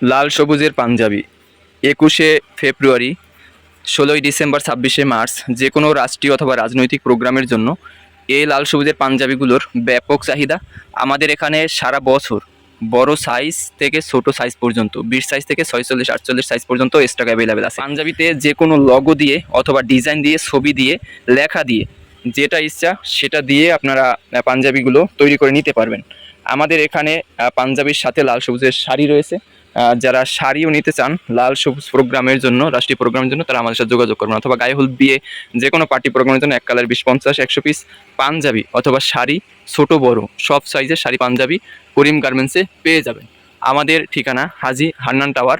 লাল সবুজের পাঞ্জাবি। একুশে ফেব্রুয়ারি, ষোলোই ডিসেম্বর, ছাব্বিশে মার্চ যে কোনো রাষ্ট্রীয় অথবা রাজনৈতিক প্রোগ্রামের জন্য এই লাল সবুজের পাঞ্জাবিগুলোর ব্যাপক চাহিদা আমাদের এখানে সারা বছর। বড় সাইজ থেকে ছোট সাইজ পর্যন্ত, বিশ সাইজ থেকে ছয়চল্লিশ, আটচল্লিশ সাইজ পর্যন্ত স্টক অ্যাভেলেবেল আছে। পাঞ্জাবিতে যে কোনো লগো দিয়ে অথবা ডিজাইন দিয়ে, ছবি দিয়ে, লেখা দিয়ে, যেটা ইচ্ছা সেটা দিয়ে আপনারা পাঞ্জাবিগুলো তৈরি করে নিতে পারবেন। আমাদের এখানে পাঞ্জাবির সাথে লাল সবুজের শাড়ি রয়েছে। যারা শাড়িও নিতে চান, লাল সবুজ প্রোগ্রামের জন্য, রাষ্ট্রীয় প্রোগ্রামের জন্য, তারা আমাদের সাথে যোগাযোগ করবেন। অথবা গায়ে হলুদ দিয়ে যে কোনো পার্টি প্রোগ্রামের জন্য এক কালার বিশ, পঞ্চাশ, একশো পিস পাঞ্জাবি অথবা শাড়ি, ছোট, বড়, সব সাইজের শাড়ি, পাঞ্জাবি করিম গার্মেন্টসে পেয়ে যাবেন। আমাদের ঠিকানা হাজি হান্নান টাওয়ার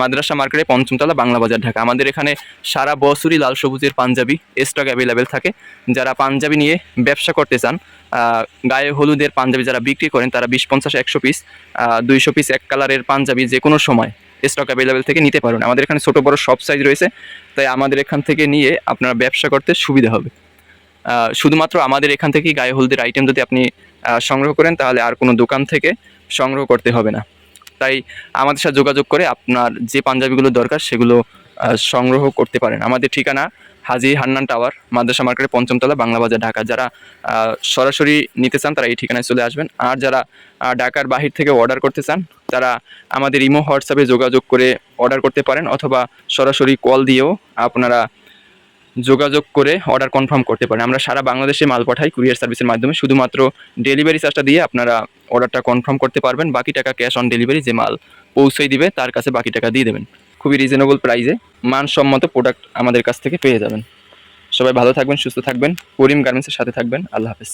মাদ্রাসা মার্কেটে পঞ্চমতলা, বাংলা বাজার, ঢাকা। আমাদের এখানে সারা বছরই লাল সবুজের পাঞ্জাবি স্টক অ্যাভেলেবেল থাকে। যারা পাঞ্জাবি নিয়ে ব্যবসা করতে চান গায়ে হলুদের পাঞ্জাবি যারা বিক্রি করেন, তারা বিশ, পঞ্চাশ, একশো পিস দুইশো পিস এক কালারের পাঞ্জাবি যে কোনো সময় স্টক অ্যাভেলেবেল থেকে নিতে পারবেন। আমাদের এখানে ছোটো, বড় সব সাইজ রয়েছে। তাই আমাদের এখান থেকে নিয়ে আপনারা ব্যবসা করতে সুবিধা হবে। শুধুমাত্র আমাদের এখান থেকেই গায়ে হলুদের আইটেম যদি আপনি সংগ্রহ করেন, তাহলে আর কোনো দোকান থেকে সংগ্রহ করতে হবে না। তাই আমাদের সাথে যোগাযোগ করে আপনার যে পাঞ্জাবিগুলো দরকার সেগুলো সংগ্রহ করতে পারেন। আমাদের ঠিকানা হাজি হান্নান টাওয়ার, মাদ্রাসা মার্কেটে পঞ্চমতলা, বাংলা বাজার ঢাকা। যারা সরাসরি নিতে চান তারা এই ঠিকানায় চলে আসবেন। আর যারা ঢাকার বাহির থেকে অর্ডার করতে চান, তারা আমাদের ইমো, হোয়াটসঅ্যাপে যোগাযোগ করে অর্ডার করতে পারেন অথবা সরাসরি কল দিয়েও আপনারা যোগাযোগ করে অর্ডার কনফার্ম করতে পারেন। আমরা সারা বাংলাদেশে মাল পাঠাই কুরিয়ার সার্ভিসের মাধ্যমে। শুধুমাত্র ডেলিভারি চার্জটা দিয়ে আপনারা অর্ডারটা কনফার্ম করতে পারবেন। বাকি টাকা ক্যাশ অন ডেলিভারি যে মাল পৌঁছে দিবে, তার কাছে বাকি টাকা দিয়ে দেবেন। খুবই রিজনেবল প্রাইসে মানসম্মত প্রোডাক্ট আমাদের কাছ থেকে পেয়ে যাবেন। সবাই ভালো থাকবেন, সুস্থ থাকবেন। করিম গার্মেন্টসের সাথে থাকবেন। আল্লাহ হাফেজ।